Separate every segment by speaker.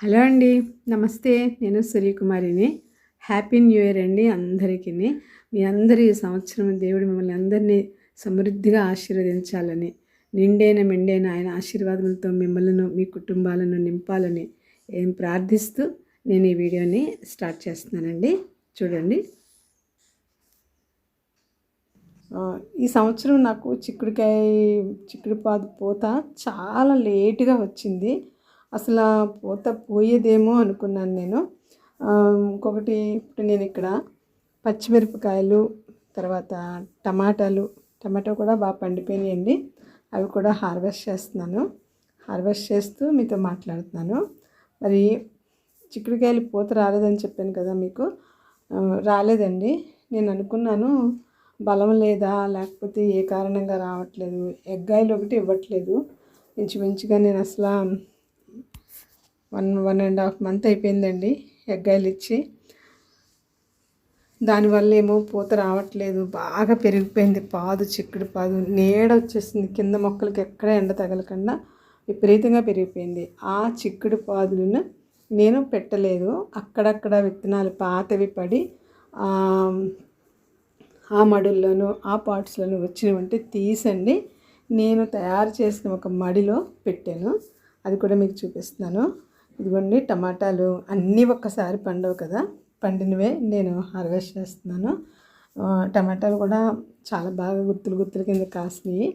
Speaker 1: Hello అండి నమస్తే. నేను సూర్యకుమారిని హ్యాపీ న్యూ ఇయర్ అండి అందరికీ. మీ అందరి ఈ సంవత్సరం దేవుడు మిమ్మల్ని అందరినీ సమృద్ధిగా ఆశీర్వదించాలని నిండైన మెండైన ఆయన ఆశీర్వాదములతో మిమ్మల్ని మీ కుటుంబాలను నింపాలని ఏం ప్రార్థిస్తూ నేను ఈ వీడియోని స్టార్ట్ చేస్తున్నానండి. చూడండి. ఈ సంవత్సరం నాకు చిక్కుడుకాయ చిక్కుడుపాదు పూత చాలా లేటుగా వచ్చింది. అసలు ఆ పూత పోయేదేమో అనుకున్నాను నేను. ఇంకొకటి ఇప్పుడు నేను ఇక్కడ పచ్చిమిరపకాయలు తర్వాత టమాటాలు టమాటా కూడా బాగా పండిపోయినాయండి. అవి కూడా హార్వెస్ట్ చేస్తున్నాను. హార్వెస్ట్ చేస్తూ మీతో మాట్లాడుతున్నాను. మరి చిక్కుడుకాయలు పూత రాలేదని చెప్పాను కదా మీకు. రాలేదండి. నేను అనుకున్నాను బలం లేదా లేకపోతే ఏ కారణంగా రావట్లేదు ఎగ్గాయలు ఒకటి ఇవ్వట్లేదు. ఇంచుమించుగా నేను అసలు one one and half month అయిపోయిందండి ఎగ్గాయలు ఇచ్చి. దానివల్ల ఏమో పూత రావట్లేదు బాగా పెరిగిపోయింది పాదు చిక్కుడు పాదు నీడ వచ్చేసింది. కింద మొక్కలకి ఎక్కడ ఎండ తగలకుండా విపరీతంగా పెరిగిపోయింది. ఆ చిక్కుడు పాదులను నేను పెట్టలేదు. అక్కడక్కడ విత్తనాలు పాతవి పడి ఆ, మడుల్లోనూ ఆ పాట్స్లోనూ వచ్చినవంటే తీసండి. నేను తయారు చేసిన ఒక మడిలో పెట్టాను. అది కూడా మీకు చూపిస్తున్నాను. ఇదిగోండి టమాటాలు అన్నీ ఒక్కసారి పండవు కదా. పండినవే నేను హార్వెస్ట్ చేస్తున్నాను. టమాటాలు కూడా చాలా బాగా గుత్తులు గుత్తుల కింద కాసినాయి.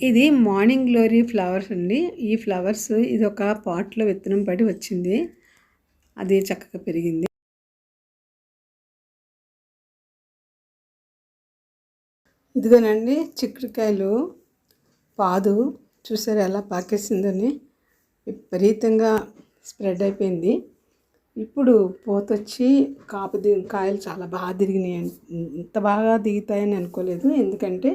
Speaker 1: ఇది మార్నింగ్ గ్లోరీ ఫ్లవర్స్ అండి. ఈ ఫ్లవర్స్ ఇది ఒక పాట్లో విత్తనం పడి వచ్చింది. అది చక్కగా పెరిగింది. ఇదిగోనండి చిక్కుడుకాయలు పాదు చూసారు ఎలా పాకేసిందని? విపరీతంగా స్ప్రెడ్ అయిపోయింది. ఇప్పుడు పోతొచ్చి కాపు కాయలు చాలా బాగా తిరిగినాయి. ఇంత బాగా దిగుతాయని అనుకోలేదు. ఎందుకంటే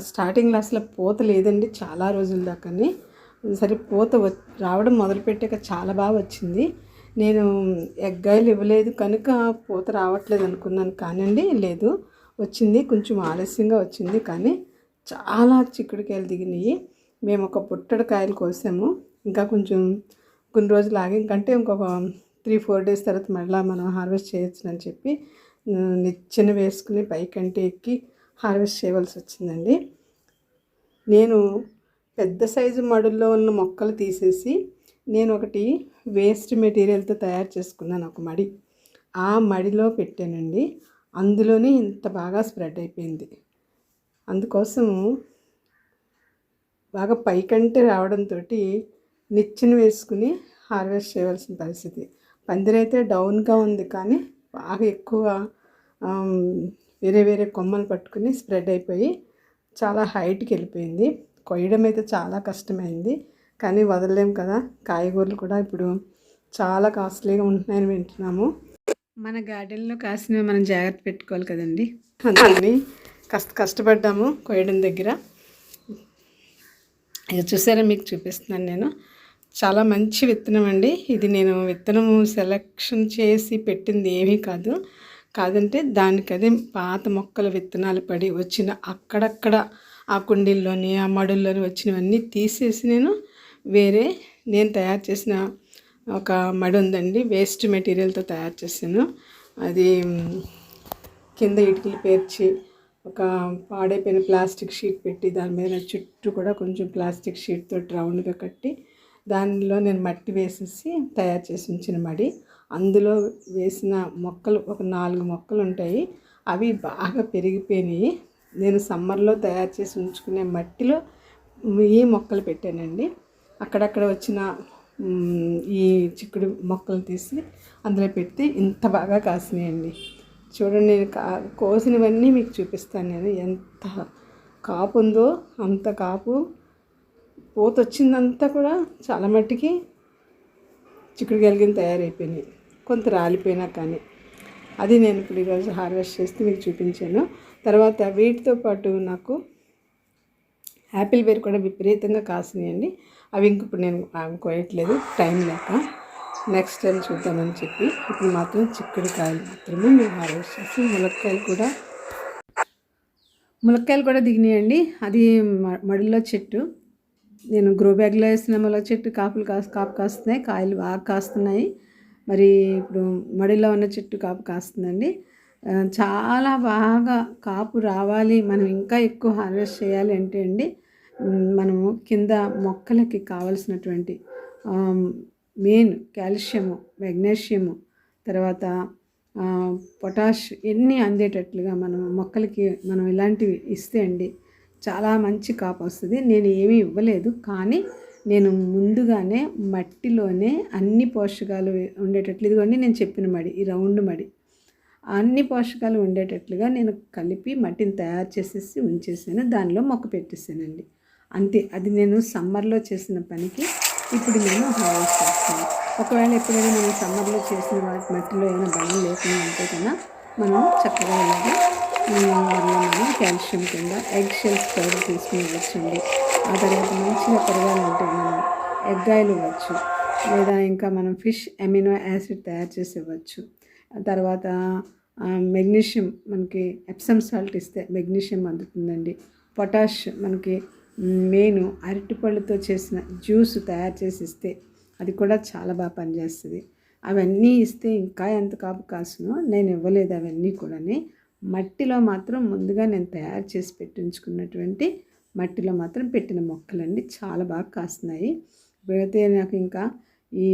Speaker 1: స్టార్టింగ్లో అసలు పూత లేదండి. చాలా రోజుల దాకాని సరే పూత వ రావడం మొదలుపెట్టాక చాలా బాగా వచ్చింది. నేను ఎగ్గాయలు ఇవ్వలేదు. కనుక పూత రావట్లేదు అనుకున్నాను. కానండి లేదు. వచ్చింది. కొంచెం ఆలస్యంగా వచ్చింది. కానీ చాలా చిక్కుడుకాయలు దిగినాయి. మేము ఒక పుట్టడి కాయలు కోసాము. ఇంకా కొంచెం కొన్ని రోజులు ఆగి ఇంకంటే ఇంకొక త్రీ ఫోర్ డేస్ తర్వాత మళ్ళీ మనం హార్వెస్ట్ చేయొచ్చునని చెప్పి నిచ్చెన వేసుకుని పైకంటే ఎక్కి హార్వెస్ట్ చేయవలసి వచ్చిందండి. నేను పెద్ద సైజు మడుల్లో ఉన్న మొక్కలు తీసేసి నేను ఒకటి వేస్ట్ మెటీరియల్తో తయారు చేసుకున్నాను ఒక మడి. ఆ మడిలో పెట్టానండి. అందులోనే ఇంత బాగా స్ప్రెడ్ అయిపోయింది. అందుకోసము బాగా పైకంటే రావడంతో నిచ్చెన వేసుకుని హార్వెస్ట్ చేయవలసిన పరిస్థితి. పందిరైతే డౌన్గా ఉంది కానీ బాగా ఎక్కువ వేరే వేరే కొమ్మలు పట్టుకుని స్ప్రెడ్ అయిపోయి చాలా హైట్కి వెళ్ళిపోయింది. కొయ్యడం అయితే చాలా కష్టమైంది. కానీ వదలలేం కదా. కాయగూరలు కూడా ఇప్పుడు చాలా కాస్ట్లీగా ఉంటున్నాయని వింటున్నాము. మన గార్డెన్లో కాసినవి మనం జాగ్రత్త పెట్టుకోవాలి కదండి. అందుకని కష్ట కష్టపడ్డాము కొయ్యడం దగ్గర. ఇది చూసారా? మీకు చూపిస్తున్నాను నేను. చాలా మంచి విత్తనం అండి. ఇది నేను విత్తనము సెలెక్షన్ చేసి పెట్టింది ఏమీ కాదు. కాదంటే దానికదే పాత మొక్కల విత్తనాలు పడి వచ్చిన అక్కడక్కడ ఆ కుండీల్లోని ఆ మడుల్లోని వచ్చినవన్నీ తీసేసి నేను వేరే నేను తయారు చేసిన ఒక మడి ఉందండి. వేస్ట్ మెటీరియల్తో తయారు చేశాను. అది కింద ఇటుకలు పేర్చి ఒక పాడైపోయిన ప్లాస్టిక్ షీట్ పెట్టి దాని మీద చుట్టూ కూడా కొంచెం ప్లాస్టిక్ షీట్ తోటి రౌండ్గా కట్టి దానిలో నేను మట్టి వేసేసి తయారు చేసి ఉంచిన మడి. అందులో వేసిన మొక్కలు ఒక నాలుగు మొక్కలు ఉంటాయి. అవి బాగా పెరిగిపోయినాయి. నేను సమ్మర్లో తయారు చేసి ఉంచుకునే మట్టిలో ఈ మొక్కలు పెట్టానండి. అక్కడక్కడ వచ్చిన ఈ చిక్కుడు మొక్కలు తీసి అందులో పెట్టి ఇంత బాగా కాసినాయండి. చూడండి నేను కా కోసినవన్నీ మీకు చూపిస్తాను నేను. ఎంత కాపు ఉందో అంత కాపు. పూత వచ్చిందంతా కూడా చాలా మట్టికి చిక్కుడు కలిగిన తయారైపోయినాయి. కొంత రాలిపోయినా కానీ. అది నేను ఇప్పుడు ఈరోజు హార్వెస్ట్ చేస్తే మీకు చూపించాను. తర్వాత వీటితో పాటు నాకు యాపిల్ బేర్ కూడా విపరీతంగా కాసినాయండి. అవి ఇంక ఇప్పుడు నేను అవి కోయట్లేదు టైం లేక. నెక్స్ట్ టైం చూద్దామని చెప్పి ఇప్పుడు మాత్రం చిక్కుడుకాయలు మాత్రమే మేము హార్వెస్ట్ చేసి ములక్కాయలు కూడా ములక్కాయలు కూడా దిగినాయండి. అది మ- మడిలో చెట్టు. నేను గ్రో బ్యాగ్లో వేసిన ములగ చెట్టు కాపులు కాస్ కాపు కాస్తున్నాయి కాయలు బాగా కాస్తున్నాయి. మరి ఇప్పుడు మడిలో ఉన్న చెట్టు కాపు కాస్తుందండి. చాలా బాగా కాపు రావాలి. మనం ఇంకా ఎక్కువ హార్వెస్ట్ చేయాలి అంటే అండి మనము కింద మొక్కలకి కావలసినటువంటి మెయిన్ కాల్షియము మెగ్నీషియము తర్వాత పొటాష్ ఎన్ని అందేటట్లుగా మనం మొక్కలకి మనం ఇలాంటివి ఇస్తే అండి చాలా మంచి కాపు వస్తుంది. నేను ఏమీ ఇవ్వలేదు కానీ నేను ముందుగానే మట్టిలోనే అన్ని పోషకాలు ఉండేటట్లు. ఇదిగోండి నేను చెప్పిన మడి ఈ రౌండ్ మడి. అన్ని పోషకాలు ఉండేటట్లుగా నేను కలిపి మట్టిని తయారు చేసేసి ఉంచేసాను. దానిలో మొక్క పెట్టేసానండి. అంతే అది నేను సమ్మర్లో చేసిన పనికి ఇప్పుడు నేను హార్వెస్ట్ చేస్తాను ఒకవేళ ఎప్పుడైనా మనం సమ్మర్లో చేసిన వాటి మట్టిలో ఏమైనా బలం లేకుండా ఉంటే కన్నా మనం చక్కగా ఇలాగే మనం కాల్షియం కింద ఎగ్ షెల్స్ పౌడర్ తీసుకుని వచ్చండి. ఆ తర్వాత మంచిగా పెరగాలంటే మనం ఎగ్ ఆయిల్ ఇవ్వచ్చు. లేదా ఇంకా మనం ఫిష్ అమినో యాసిడ్ తయారు చేసి ఇవ్వచ్చు. తర్వాత మెగ్నీషియం మనకి ఎప్సమ్ సాల్ట్ ఇస్తే మెగ్నీషియం అందుతుందండి. పొటాష్ మనకి మెయిన్ అరటిపళ్ళతో చేసిన జ్యూస్ తయారు చేసి ఇస్తే అది కూడా చాలా బాగా పనిచేస్తుంది. అవన్నీ ఇస్తే ఇంకా ఎంత కాపు కాసునో నేను ఇవ్వలేదు అవన్నీ కూడాని. మట్టిలో మాత్రం ముందుగా నేను తయారు చేసి పెట్టించుకున్నటువంటి మట్టిలో మాత్రం పెట్టిన మొక్కలండి చాలా బాగా కాస్తున్నాయి. ఇప్పుడైతే నాకు ఇంకా ఈ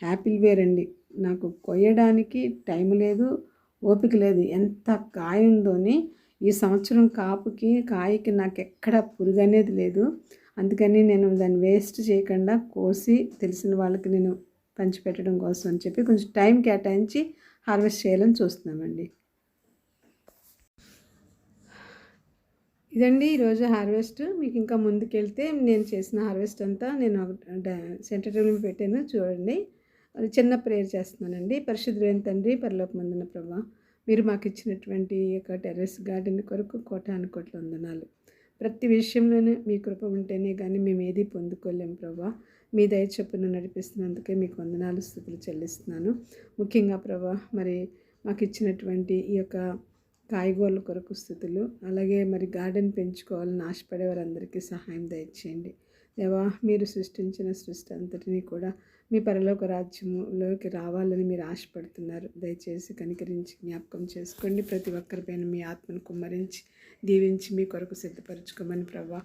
Speaker 1: హ్యాపీల్ వేర్ అండి. నాకు కొయ్యడానికి టైం లేదు ఓపిక లేదు. ఎంత కాయ ఉందోని ఈ సంవత్సరం కాపుకి కాయకి నాకు ఎక్కడ పురుగు అనేది లేదు. అందుకని నేను దాన్ని వేస్ట్ చేయకుండా కోసి తెలిసిన వాళ్ళకి నేను పంచిపెట్టడం కోసం అని చెప్పి కొంచెం టైం కేటాయించి హార్వెస్ట్ చేయాలని చూస్తున్నామండి. ఇదండి ఈరోజు హార్వెస్ట్. మీకు ఇంకా ముందుకెళ్తే నేను చేసిన హార్వెస్ట్ అంతా నేను సెంటర్ టేబుల్ పెట్టాను చూడండి. అది చిన్న ప్రేయర్ చేస్తున్నానండి. పరిశుద్ధులైన తండ్రి పరలోకమందున ప్రభా మీరు మాకు ఇచ్చినటువంటి ఈ యొక్క టెర్రస్ గార్డెన్ కొరకు కోటాను కోట్ల వందనాలు. ప్రతి విషయంలోనూ మీ కృప ఉంటేనే కానీ మేము ఏది పొందుకోలేము ప్రభా. మీ దయ చొప్పున నడిపిస్తున్నందుకే మీకు వందనాలు స్థుతులు చెల్లిస్తున్నాను. ముఖ్యంగా ప్రభా మరి మాకు ఇచ్చినటువంటి ఈ యొక్క కాయగూరల కొరకు స్థుతులు. అలాగే మరి గార్డెన్ పెంచుకోవాలని ఆశపడే వారందరికీ సహాయం దయచేయండి. దేవా మీరు సృష్టించిన సృష్టి అంతటినీ కూడా మీ పరలోక రాజ్యములోకి రావాలని మీరు ఆశపడుతున్నారు. దయచేసి కనికరించి జ్ఞాపకం చేసుకోండి. ప్రతి ఒక్కరిపైన మీ ఆత్మను కుమ్మరించి దీవించి మీ కొరకు సిద్ధపరచుకోమని ప్రభా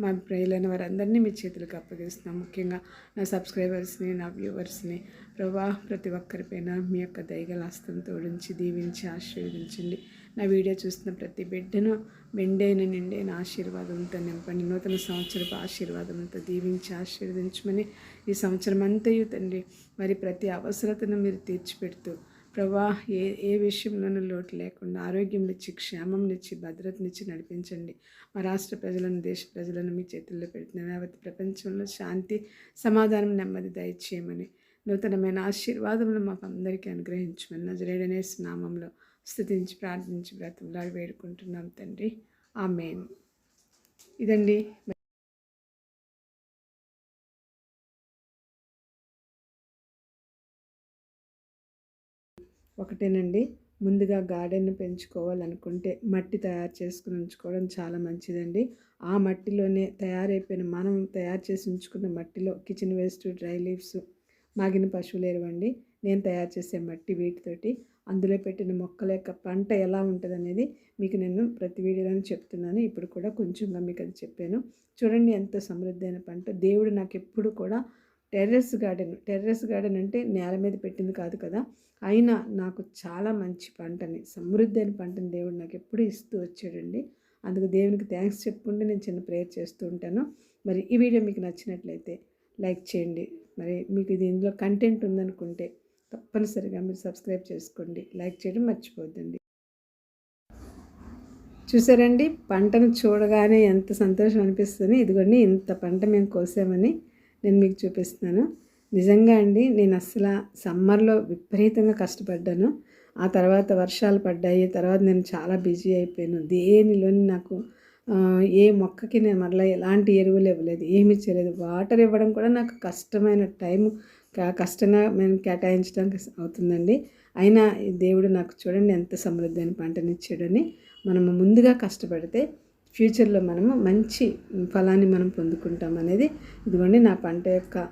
Speaker 1: మా ప్రియులైన వారందరినీ మీ చేతులకు అప్పగిస్తున్నాం. ముఖ్యంగా నా సబ్స్క్రైబర్స్ని నా వ్యూవర్స్ని ప్రభా ప్రతి ఒక్కరిపైన మీ యొక్క దయగల హస్తం తోడించి దీవించి ఆశీర్వదించండి. నా వీడియో చూస్తున్న ప్రతి బిడ్డను మెండైన నిండైన ఆశీర్వాదంతో నింపండి. నూతన సంవత్సరపు ఆశీర్వాదంతో దీవించి ఆశీర్వదించమని ఈ సంవత్సరం అంతయు తండ్రి మరి ప్రతి అవసరతను మీరు తీర్చిపెడుతూ ప్రభా ఏ ఏ విషయంలోనూ లోటు లేకుండా ఆరోగ్యం ఇచ్చి క్షేమం ఇచ్చి భద్రతనిచ్చి నడిపించండి. మా రాష్ట్ర ప్రజలను దేశ ప్రజలను మీ చేతుల్లో పెడుతున్నాను యావత్ ప్రపంచంలో శాంతి సమాధానం నెమ్మది దయచేయమని నూతనమైన ఆశీర్వాదములు మాకు అందరికీ అనుగ్రహించమని నజరేడనే నామంలో స్థుతించి ప్రార్థించి బ్రతంలాడి వేడుకుంటున్నాం తండ్రి. ఆమెన్. ఇదండి ఒకటేనండి. ముందుగా గార్డెన్ పెంచుకోవాలనుకుంటే మట్టి తయారు చేసుకుని ఉంచుకోవడం చాలా మంచిదండి. ఆ మట్టిలోనే తయారైపోయిన మనం తయారు చేసి ఉంచుకున్న మట్టిలో కిచెన్ వేస్ట్ డ్రై లీవ్స్ మాగిన పశువులు ఎరువండి నేను తయారు చేసే మట్టి వీటితోటి అందులో పెట్టిన మొక్కల యొక్క పంట ఎలా ఉంటుంది అనేది మీకు నేను ప్రతి వీడియోలోనే చెప్తున్నాను. ఇప్పుడు కూడా కొంచెంగా మీకు అది చెప్పాను. చూడండి ఎంత సమృద్ధి అయిన పంట. దేవుడు నాకు ఎప్పుడు కూడా టెర్రస్ గార్డెన్ టెర్రస్ గార్డెన్ అంటే నేల మీద పెట్టింది కాదు కదా. అయినా నాకు చాలా మంచి పంటని సమృద్ధి అయిన పంటని దేవుడు నాకు ఎప్పుడు ఇస్తూ వచ్చాడండి. అందుకు దేవునికి థ్యాంక్స్ చెప్పుకుంటే నేను చిన్న ప్రేయర్ చేస్తూ ఉంటాను. మరి ఈ వీడియో మీకు నచ్చినట్లయితే లైక్ చేయండి. మరి మీకు ఇది ఇందులో కంటెంట్ ఉందనుకుంటే తప్పనిసరిగా మీరు సబ్స్క్రైబ్ చేసుకోండి. లైక్ చేయడం మర్చిపోద్దండి చూసారండి? పంటను చూడగానే ఎంత సంతోషం అనిపిస్తుంది. ఇదిగోండి ఇంత పంట మేము కోసామని నేను మీకు చూపిస్తున్నాను. నిజంగా అండి నేను అస్సలు సమ్మర్లో విపరీతంగా కష్టపడ్డాను. ఆ తర్వాత వర్షాలు పడ్డాయి. తర్వాత నేను చాలా బిజీ అయిపోయాను. దేనిలోని నాకు ఏ మొక్కకి నేను మరలా ఎలాంటి ఎరువులు ఇవ్వలేదు ఏమి ఇచ్చలేదు వాటర్ ఇవ్వడం కూడా నాకు కష్టమైన టైం కష్టంగా నేను కేటాయించడానికి అవుతుందండి. అయినా ఈ దేవుడు నాకు చూడండి ఎంత సమృద్ధి అని పంటనిచ్చాడని. మనము ముందుగా కష్టపడితే ఫ్యూచర్లో మనము మంచి ఫలాన్ని మనం పొందుకుంటాం అనేది ఇదిగోండి నా పంట యొక్క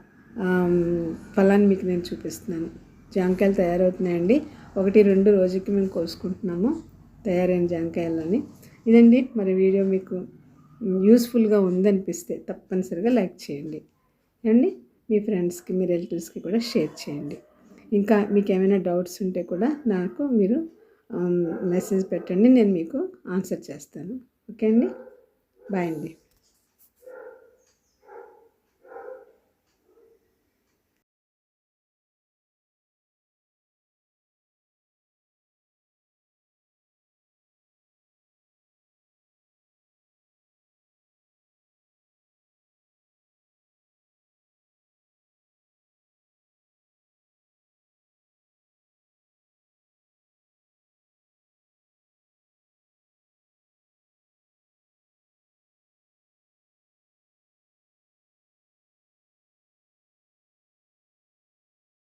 Speaker 1: ఫలాన్ని మీకు నేను చూపిస్తున్నాను. జాంకాయలు తయారవుతున్నాయండి. ఒకటి రెండు రోజుకి మేము కోసుకుంటున్నాము తయారైన జాంకాయలని ఇదండి. మరి వీడియో మీకు యూస్ఫుల్గా ఉందనిపిస్తే తప్పనిసరిగా లైక్ చేయండి. అండి మీ ఫ్రెండ్స్కి మీ రిలేటివ్స్కి కూడా షేర్ చేయండి. ఇంకా మీకు ఏమైనా డౌట్స్ ఉంటే కూడా నాకు మీరు మెసేజ్ పెట్టండి. నేను మీకు ఆన్సర్ చేస్తాను. ఓకే అండి. బాయ్ అండి.